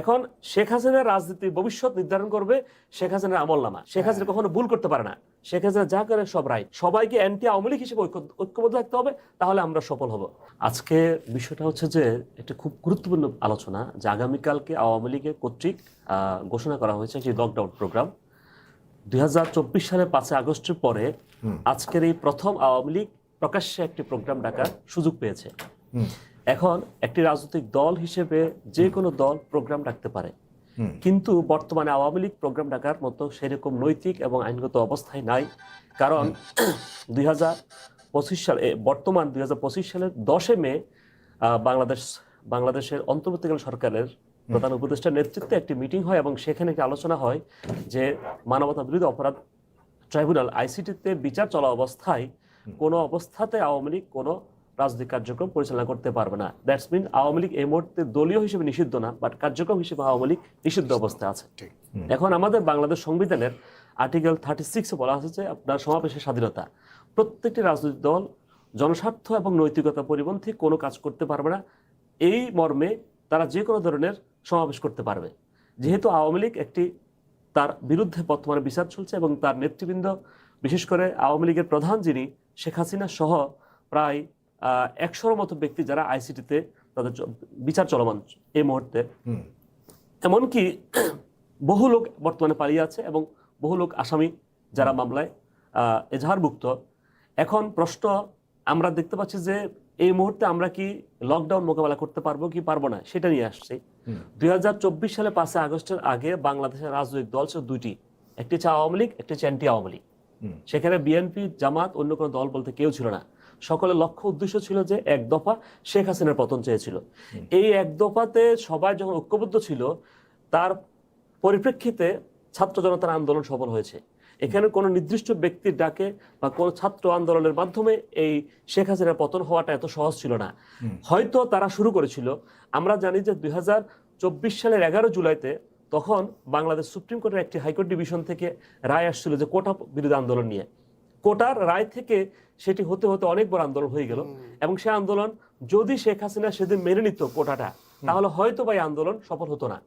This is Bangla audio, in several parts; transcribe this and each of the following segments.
এখন শেখ হাসিনার রাজনীতির ভবিষ্যৎ নির্ধারণ করবে শেখ হাসিনার আমল নামা শেখ হাসিনা কখনো ভুল করতে পারে না। শেখ হাসিনা যা করে সব রাইট। সবাইকে অ্যান্টি আওয়ামী লীগ হিসেবে ঐক্যবদ্ধ থাকতে হবে তাহলে আমরা সফল হব। আজকে বিষয়টা হচ্ছে যে একটা খুব গুরুত্বপূর্ণ আলোচনা যে আগামীকালকে আওয়ামী লীগের কর্তৃক ঘোষণা করা হয়েছে যে লকডাউন প্রোগ্রাম দুই হাজার চব্বিশ সালের পাঁচই আগস্টের পরে আজকের এই প্রথম আওয়ামী লীগ প্রকাশ্যে একটি প্রোগ্রাম ডাকার সুযোগ পেয়েছে। এখন একটি রাজনৈতিক দল হিসেবে যে কোনো দল প্রোগ্রাম ডাকতে পারে। কিন্তু বর্তমানে আওয়ামী লীগ প্রোগ্রাম ডাকার মতো সেরকম নৈতিক এবং আইনগত অবস্থায় নাই। কারণ দুই হাজার পঁচিশ সালে বর্তমান দুই হাজার পঁচিশ সালের দশে মে বাংলাদেশ বাংলাদেশের অন্তর্বর্তীকালীন সরকারের প্রধান উপদেষ্টার নেতৃত্বে একটি মিটিং হয় এবং সেখানে একটি আলোচনা হয় যে মানবতা বিরোধী অপরাধ ট্রাইব্যুনাল আইসিটিতে বিচার চলা অবস্থায় কোনো অবস্থাতে আওয়ামী লীগ কোনো রাজনৈতিক কার্যক্রম পরিচালনা করতে পারবে না। দ্যাটস মিন আওয়ামী লীগ এই মুহূর্তে দলীয় হিসেবে নিষিদ্ধ না বাট কার্যক্রম হিসেবে আওয়ামী লীগ নিষিদ্ধ অবস্থায় আছে। ঠিক। এখন আমাদের বাংলাদেশ সংবিধানের আর্টিকেল থার্টি সিক্সে বলা হয়েছে আপনার সমাবেশের স্বাধীনতা। প্রত্যেকটি রাজনৈতিক দল জনস্বার্থ এবং নৈতিকতা পরিপন্থী কোনো কাজ করতে পারবে না। এই মর্মে তারা যে কোনো ধরনের সমাবেশ করতে পারবে। যেহেতু আওয়ামী লীগ একটি তার বিরুদ্ধে বর্তমানে বিচার চলছে এবং তার নেতৃবৃন্দ বিশেষ করে আওয়ামী লীগের প্রধান যিনি শেখ হাসিনা সহ প্রায় একশোর মতো ব্যক্তি যারা আইসিটিতে তাদের বিচার চলমান এই মুহূর্তে। এমনকি বহু লোক বর্তমানে পালিয়ে আছে এবং বহু লোক আসামি যারা মামলায় এজাহারভুক্ত। এখন প্রশ্ন আমরা দেখতে পাচ্ছি যে এই মুহূর্তে আমরা কি লকডাউন মোকাবেলা করতে পারব কি পারব না সেটা নিয়ে আসছি। দুই সালে পাঁচই আগস্টের আগে বাংলাদেশের রাজনৈতিক দল ছিল দুইটি একটি হচ্ছে আওয়ামী লীগ একটি হচ্ছে অ্যান্টি আওয়ামী লীগ। সেখানে বিএনপি জামাত অন্য কোনো দল বলতে কেউ ছিল না। সকলের লক্ষ্য উদ্দেশ্য ছিল যে এক দফা শেখ হাসিনার পতন চেয়েছিল। এই এক দফাতে সবাই যখন ঐক্যবদ্ধ ছিল তার পরিপ্রেক্ষিতে ছাত্র জনতার আন্দোলন সফল হয়েছে। এখানে কোনো নির্দিষ্ট ব্যক্তির ডাকে বা কোনো ছাত্র আন্দোলনের মাধ্যমে এই শেখ হাসিনার পতন হওয়াটা এত সহজ ছিল না। হয়তো তারা শুরু করেছিল। আমরা জানি যে দুই হাজার চব্বিশ সালের এগারো জুলাইতে তখন বাংলাদেশ সুপ্রিম কোর্টের একটি হাইকোর্ট ডিভিশন থেকে রায় আসছিল যে কোটা বিরোধী আন্দোলন নিয়ে। কোটার রায় থেকে সেটি হতে হতে অনেক বড় আন্দোলন হয়ে গেল। এবং সে আন্দোলন যদি শেখ হাসিনা সেদিন মেনে নিত কোটাটা তাহলে হয়তো বা এই আন্দোলন সফল হতো না।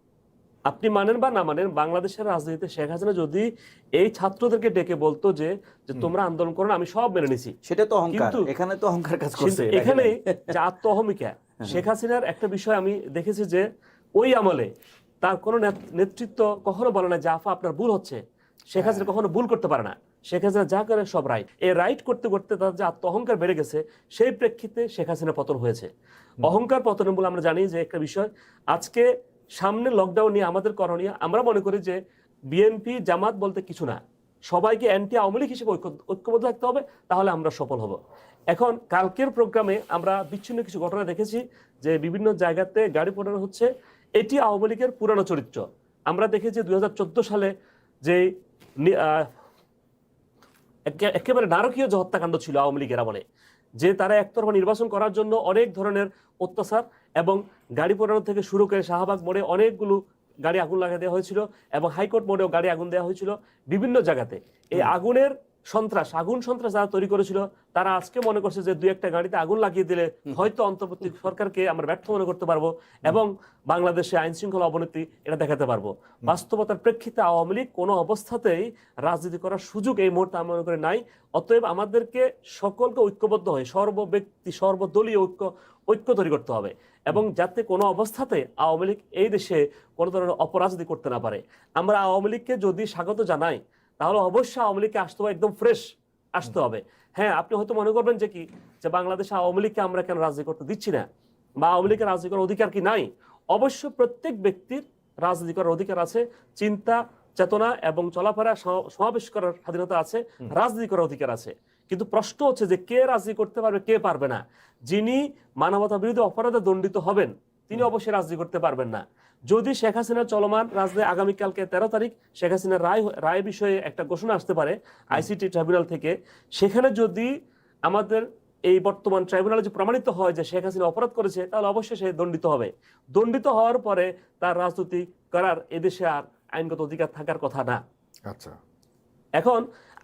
আপনি মানেন বা না মানেন বাংলাদেশের রাজনীতিতে শেখ হাসিনা যদি এই ছাত্রদেরকে ডেকে বলতো যে যে তোমরা আন্দোলন করো আমি সব মেনে নিছি। সেটা তো অহংকার। কিন্তু- এখানে তো অহংকার কাজ করছে এখানে যে আত্ম অহমিকা শেখ হাসিনার একটা বিষয় আমি দেখেছি যে ওই আমলে তার কোনো নেত- নেতৃত্ব কখনো বলে না যে আফা আপনার ভুল হচ্ছে। শেখ হাসিনা কখনো ভুল করতে পারে না। শেখ হাসিনা যা করে সব রাইট এই রাইট করতে করতে তার যে আত্ম অহংকার বেড়ে গেছে সেই প্রেক্ষিতে শেখ হাসিনা পতন হয়েছে। অহংকার পতন বলে আমরা জানি যে একটা বিষয় আজকে সামনে লকডাউন নিয়ে আমাদের করণীয় আমরা মনে করি যে বিএনপি জামাত বলতে কিছু না। সবাইকে অ্যান্টি আওয়ামী লীগ হিসেবে ঐক্য- ঐক্যবদ্ধ থাকতে হবে তাহলে আমরা সফল হব। এখন কালকের প্রোগ্রামে আমরা বিচ্ছিন্ন কিছু ঘটনা দেখেছি যে বিভিন্ন জায়গাতে গাড়ি পোড়ানো হচ্ছে। এটি আওয়ামী লীগের পুরানো চরিত্র। আমরা দেখেছি দুই হাজার চোদ্দ সালে যে একেবারে নারকীয় যে হত্যাকাণ্ড ছিল আওয়ামী লীগের আমলে যে তারা একতরফা নির্বাচন করার জন্য অনেক ধরনের অত্যাচার এবং গাড়ি পোড়ানো থেকে শুরু করে শাহবাগ মোড়ে অনেকগুলো গাড়ি আগুন লাগিয়ে দেওয়া হয়েছিল এবং হাইকোর্ট মোড়েও গাড়ি আগুন দেওয়া হয়েছিল বিভিন্ন জায়গাতে। এই আগুনের সন্ত্রাস আগুন সন্ত্রাস যারা তৈরি করেছিল তারা আজকে মনে করছে যে দুই একটা গাড়িতে আগুন লাগিয়ে দিলে হয়তো অন্তর্বর্তী সরকারকে আমরা ব্যর্থ মনে করতে পারব এবং বাংলাদেশে আইন শৃঙ্খলা অবনতি এটা দেখাতে পারব। বাস্তবতার প্রেক্ষিতে আওয়ামী লীগ কোনো অবস্থাতেই রাজনীতি করার সুযোগ এই মুহূর্তে আমি মনে করি নাই। অতএব আমাদেরকে সকলকে ঐক্যবদ্ধ হয়ে সর্ব ব্যক্তি সর্বদলীয় ঐক্য ঐক্য তৈরি করতে হবে এবং যাতে কোনো অবস্থাতে আওয়ামী লীগ এই দেশে কোনো ধরনের অপরাজনীতি করতে না পারে। আমরা আওয়ামী লীগকে যদি স্বাগত জানাই তাহলে অবশ্যই আওয়ামী লীগকে আসতে হবে একদম ফ্রেশ আসতে হবে। হ্যাঁ আপনি হয়তো মনে করবেন যে কি? যে বাংলাদেশে আওয়ামী লীগকে আমরা কেন রাজনীতি করতে দিচ্ছি না? বা আওয়ামী লীগের রাজনীতি করার অধিকার কি নাই? অবশ্য প্রত্যেক ব্যক্তির রাজনীতি করার অধিকার আছে চিন্তা চেতনা এবং চলাফেরা সমাবেশ করার স্বাধীনতা আছে রাজনীতি করার অধিকার আছে। কিন্তু প্রশ্ন হচ্ছে যে কে রাজনীতি করতে পারবে কে পারবে না? যিনি মানবতা বিরোধী অপরাধে দণ্ডিত হবেন তিনি অবশ্যই রাজনীতি করতে পারবেন না। যদি শেখ হাসিনার চলমান রাজনীতি আগামীকালকে তেরো তারিখ শেখ হাসিনার রায় রায় বিষয়ে একটা ঘোষণা আসতে পারে আইসিটি ট্রাইব্যুনাল থেকে সেখানে যদি আমাদের এই বর্তমান ট্রাইব্যুনালে যে প্রমাণিত হয় যে শেখ হাসিনা অপরাধ করেছে তাহলে অবশ্যই সে দণ্ডিত হবে। দণ্ডিত হওয়ার পরে তার রাজনীতি করার এদেশে আর আইনগত অধিকার থাকার কথা না। আচ্ছা। এখন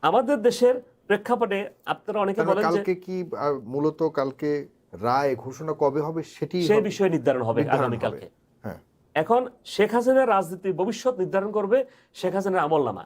আমাদের দেশের প্রেক্ষাপটে আপনারা অনেকে বলেন যে কালকে কি মূলত কালকে রায় ঘোষণা কবে হবে সেটি সেই বিষয়ে নির্ধারণ হবে আগামীকালকে হ্যাঁ। এখন শেখ হাসিনার রাজনীতির ভবিষ্যৎ নির্ধারণ করবে শেখ হাসিনার আমলনামা।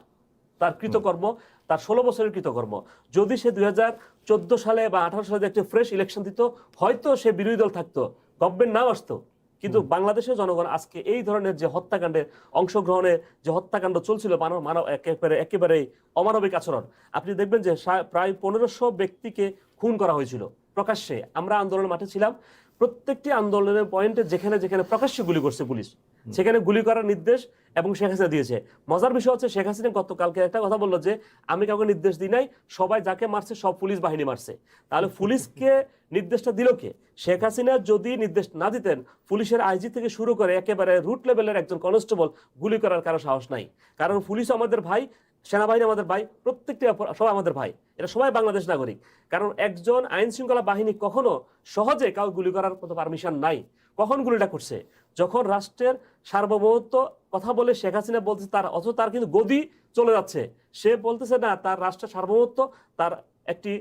তার কৃতকর্ম তার ষোলো বছরের কৃতকর্ম। যদি সে দুই হাজার চোদ্দ সালে বা আঠারো সালে একটা ফ্রেশ ইলেকশন দিত হয়তো সে বিরোধী দল থাকতো গভর্নমেন্ট নাও আসতো। কিন্তু বাংলাদেশের জনগণ আজকে এই ধরনের যে হত্যাকাণ্ডে অংশগ্রহণে যে হত্যাকাণ্ড চলছিল মানব মানব একেবারে একেবারেই অমানবিক আচরণ। আপনি দেখবেন যে প্রায় পনেরোশো ব্যক্তিকে খুন করা হয়েছিল। প্রকাশ্যে আমরা আন্দোলনের মাঠে ছিলাম। প্রত্যেকটি আন্দোলনের পয়েন্টে যেখানে যেখানে প্রকাশ্যে গুলি করছে পুলিশ সেখানে গুলি করার নির্দেশ এবং শেখ হাসিনা দিয়েছে। মজার বিষয় হচ্ছে শেখ হাসিনা গতকালকে একটা কথা বলল যে আমি কাউকে নির্দেশ দিই নাই সবাই যাকে মারছে সব পুলিশ বাহিনী মারছে। তাহলে পুলিশকে নির্দেশটা দিল কে? শেখ হাসিনা যদি নির্দেশ না দিতেন পুলিশের আইজি থেকে শুরু করে একেবারে রুট লেভেলের একজন কনস্টেবল গুলি করার কারও সাহস নাই। কারণ পুলিশ আমাদের ভাই সেনাবাহিনী আমাদের ভাই, প্রত্যেকটি সবাই আমাদের ভাই। এটা সবাই বাংলাদেশ নাগরিক। কারণ একজন আইন শৃঙ্খলা বাহিনী কখনো সহজে কাউ গুলি করার কোনো পারমিশন নাই। কখন গুলিটা করছে? যখন রাষ্ট্রের সার্বভৌমত্ব কথা বলে শেখ হাসিনা বলছে তার, অথচ তার কিন্তু গদি চলে যাচ্ছে। সে বলতেছে না, তার রাষ্ট্রের সার্বভৌমত্ব, তার একটি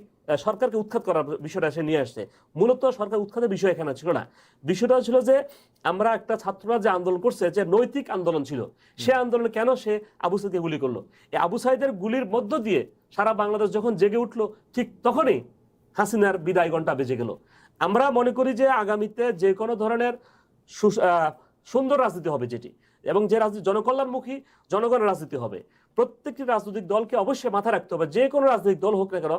সরকারকে উৎখাত করার বিষয়টা সে নিয়ে আসছে। মূলত সরকার উৎখাতের বিষয় এখানে ছিল না। বিষয়টা ছিল যে, আমরা একটা ছাত্ররা যে আন্দোলন করছে, যে নৈতিক আন্দোলন ছিল, সে আন্দোলন কেন সে আবু সাইদকে গুলি করল? এই আবু সাইদের গুলির মধ্য দিয়ে সারা বাংলাদেশ যখন জেগে উঠল, ঠিক তখনই হাসিনার বিদায় ঘণ্টা বেজে গেল। আমরা মনে করি যে আগামীতে যে কোনো ধরনের সুন্দর রাজনীতি হবে যেটি, এবং যে রাজনীতি জনকল্যাণমুখী, জনগণের রাজনীতি হবে। প্রত্যেকটি রাজনৈতিক দলকে অবশ্যই মাথায় রাখতে হবে, যে কোনো রাজনৈতিক দল হোক না কেন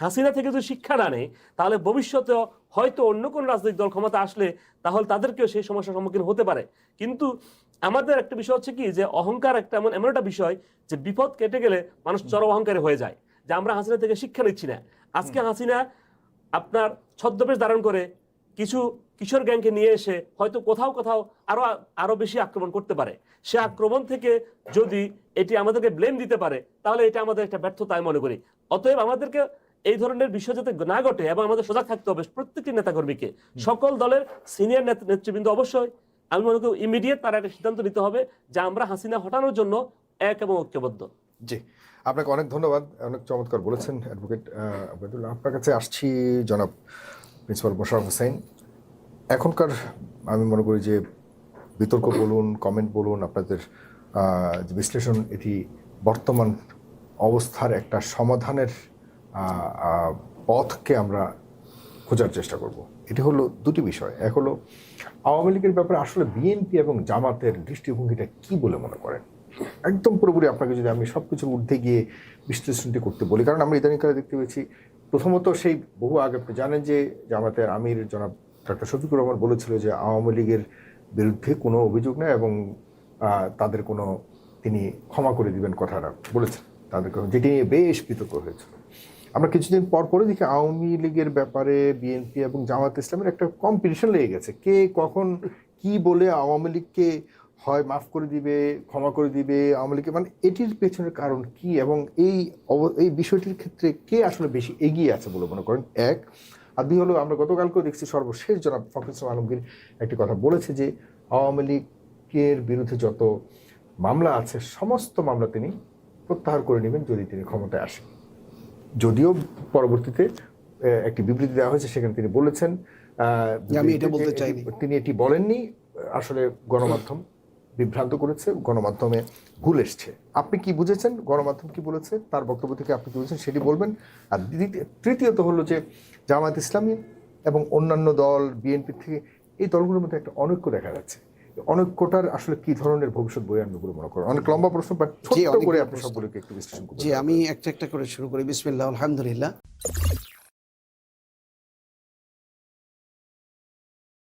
হাসিনা থেকে যদি শিক্ষা না নেয় তাহলে ভবিষ্যতে হয়তো অন্য কোনো রাজনৈতিক দল ক্ষমতা আসলে তাহলে তাদেরকেও সেই সমস্যার সম্মুখীন হতে পারে। কিন্তু আমাদের একটা বিষয় হচ্ছে কি যে অহংকার একটা এমন এমন একটা বিষয় যে বিপদ কেটে গেলে মানুষ চর অহংকারী হয়ে যায় যে আমরা হাসিনা থেকে শিক্ষা নিচ্ছি না। আজকে হাসিনা আপনার ছদ্মবেশ ধারণ করে কিছু কিশোর গ্যাংকে নিয়ে এসে হয়তো কোথাও কোথাও আরও আরও বেশি আক্রমণ করতে পারে। সে আক্রমণ থেকে যদি এটি আমাদেরকে ব্লেম দিতে পারে তাহলে এটা আমাদের একটা ব্যর্থতা আমি মনে করি। অতএব আমাদেরকে এই ধরনের বিষয় যাতে না ঘটে এবং আমাদের সজাগ থাকতে হবে প্রত্যেকটি নেতাকর্মীকে। সকল দলের সিনিয়র নেতৃবৃন্দ অবশ্যই। আমি মনে করি ইমিডিয়েট তারা একটা সিদ্ধান্ত নিতে হবে যে আমরা হাসিনা হটানোর জন্য এক এবং ঐক্যবদ্ধ। জি। আপনাকে অনেক ধন্যবাদ অনেক চমৎকার বলেছেন অ্যাডভোকেট আবেদুল্লাহ। আপনার কাছে আসছি জনাব প্রিন্সিপাল মোশারফ হোসেন। এখনকার আমি মনে করি যে বিতর্ক বলুন কমেন্ট বলুন আপনাদের বিশ্লেষণ এটি বর্তমান অবস্থার একটা সমাধানের পথকে আমরা খোঁজার চেষ্টা করব। এটি হলো দুটি বিষয়। এক হলো, আওয়ামী লীগের ব্যাপারে আসলে বিএনপি এবং জামাতের দৃষ্টিভঙ্গিটা কি বলে মনে করেন? একদম পুরোপুরি আপনাকে যদি আমি সব কিছুর ঊর্ধ্বে গিয়ে বিশ্লেষণটি করতে বলি, কারণ আমরা ইদানিংকালে দেখতে পেয়েছি, প্রথমত সেই বহু আগে আপনি জানেন যে জামাতের আমির জনাব ডাক্তার শফিকুর রহমান বলেছিল যে আওয়ামী লীগের বিরুদ্ধে কোনো অভিযোগ নেই এবং তাদের কোনো, তিনি ক্ষমা করে দিবেন কথাটা বলেছেন। তাদেরকে যেটি নিয়ে বেশ বিতর্ক হয়েছিল। আমরা কিছুদিন পর পরে দেখি আওয়ামী লীগের ব্যাপারে বিএনপি এবং জামাত ইসলামের একটা কম্পিটিশন লেগে গেছে। কে কখন কি বলে আওয়ামী লীগকে হয় মাফ করে দিবে, ক্ষমা করে দিবে, আওয়ামী লীগকে মানে এটির পেছনের কারণ কি এবং এই এই বিষয়টির ক্ষেত্রে কে আসলে বেশি এগিয়ে আছে বলে মনে করেন? এক। আর দুই হলো, আমরা গতকালকেও দেখছি সর্বশেষ জনাব ফখর ইসলাম আলমগীর একটি কথা বলেছে যে, আওয়ামী লীগের বিরুদ্ধে যত মামলা আছে, সমস্ত মামলা তিনি প্রত্যাহার করে নেবেন যদি তিনি ক্ষমতায় আসেন। যদিও পরবর্তীতে একটি বিবৃতি দেওয়া হয়েছে সেখানে তিনি বলেছেন আমি এটা বলতে চাইনি। তিনি এটি বলেননি আসলে গণমাধ্যম বিভ্রান্ত করেছে গণমাধ্যমে ভুল এসছে। আপনি কি বুঝেছেন? গণমাধ্যম কি বলেছে? তার বক্তব্য থেকে আপনি কি বুঝেছেন? সেটি বলবেন। আর তৃতীয়ত হলো যে জামায়াত ইসলামী এবং অন্যান্য দল বিএনপি থেকে এই দলগুলোর মধ্যে একটা অনৈক্য দেখা যাচ্ছে। অনৈক্যটার আসলে কি ধরনের ভবিষ্যৎ বই আনবে বলে মনে করেন? অনেক লম্বা প্রশ্ন বাট ছোট করে আপনি সবগুলোকে একটু বিশ্লেষণ করুন জি আমি একটা একটা করে শুরু করি। বিসমিল্লাহ আলহামদুলিল্লাহ।